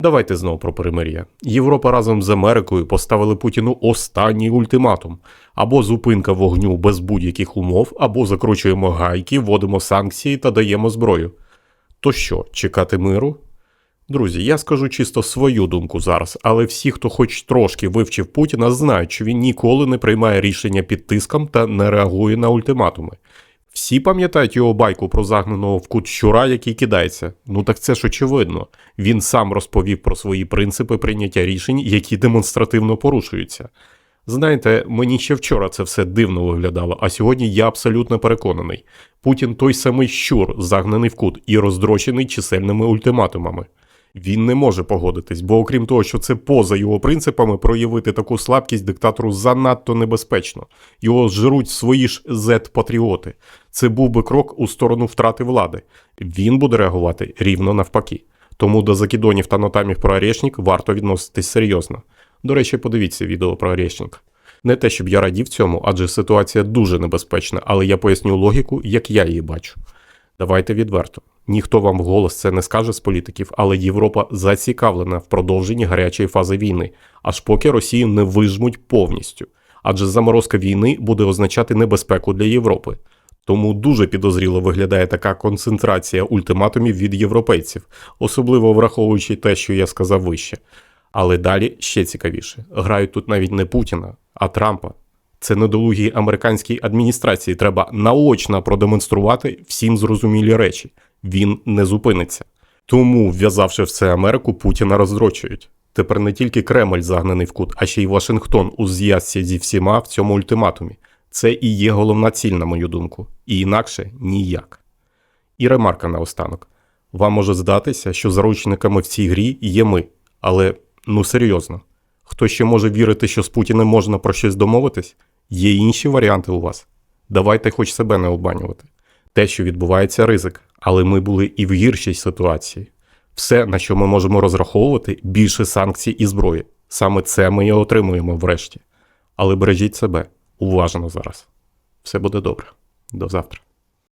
Давайте знову про перемир'я. Європа разом з Америкою поставили Путіну останній ультиматум: або зупинка вогню без будь-яких умов, або закручуємо гайки, вводимо санкції та даємо зброю. То що, чекати миру? Друзі, я скажу чисто свою думку зараз, але всі, хто хоч трошки вивчив Путіна, знають, що він ніколи не приймає рішення під тиском та не реагує на ультиматуми. Всі пам'ятають його байку про загнаного в кут щура, який кидається. Ну так це ж очевидно. Він сам розповів про свої принципи прийняття рішень, які демонстративно порушуються. Знаєте, мені ще вчора це все дивно виглядало, а сьогодні я абсолютно переконаний. Путін той самий щур, загнаний в кут і роздрочений чисельними ультиматумами. Він не може погодитись, бо окрім того, що це поза його принципами, проявити таку слабкість диктатору занадто небезпечно. Його жруть свої ж зет-патріоти. Це був би крок у сторону втрати влади. Він буде реагувати рівно навпаки. Тому до закидонів та нотамів про Орешник варто відноситись серйозно. До речі, подивіться відео про Орешник. Не те, щоб я радів цьому, адже ситуація дуже небезпечна, але я поясню логіку, як я її бачу. Давайте відверто. Ніхто вам вголос це не скаже з політиків, але Європа зацікавлена в продовженні гарячої фази війни, аж поки Росію не вижмуть повністю. Адже заморозка війни буде означати небезпеку для Європи. Тому дуже підозріло виглядає така концентрація ультиматумів від європейців, особливо враховуючи те, що я сказав вище. Але далі ще цікавіше: грають тут навіть не Путіна, а Трампа. Це недолугій американській адміністрації треба наочно продемонструвати всім зрозумілі речі. Він не зупиниться. Тому, вв'язавши в це Америку, Путіна роздрочують. Тепер не тільки Кремль загнаний в кут, а ще й Вашингтон у зв'язці зі всіма в цьому ультиматумі. Це і є головна ціль, на мою думку, і інакше ніяк. І ремарка наостанок. Вам може здатися, що заручниками в цій грі є ми, але ну серйозно. Хто ще може вірити, що з Путіним можна про щось домовитись? Є інші варіанти у вас. Давайте хоч себе не обманювати. Те, що відбувається, ризик, але ми були і в гіршій ситуації. Все, на що ми можемо розраховувати, більше санкцій і зброї. Саме це ми і отримуємо врешті. Але бережіть себе уважно зараз. Все буде добре. До завтра.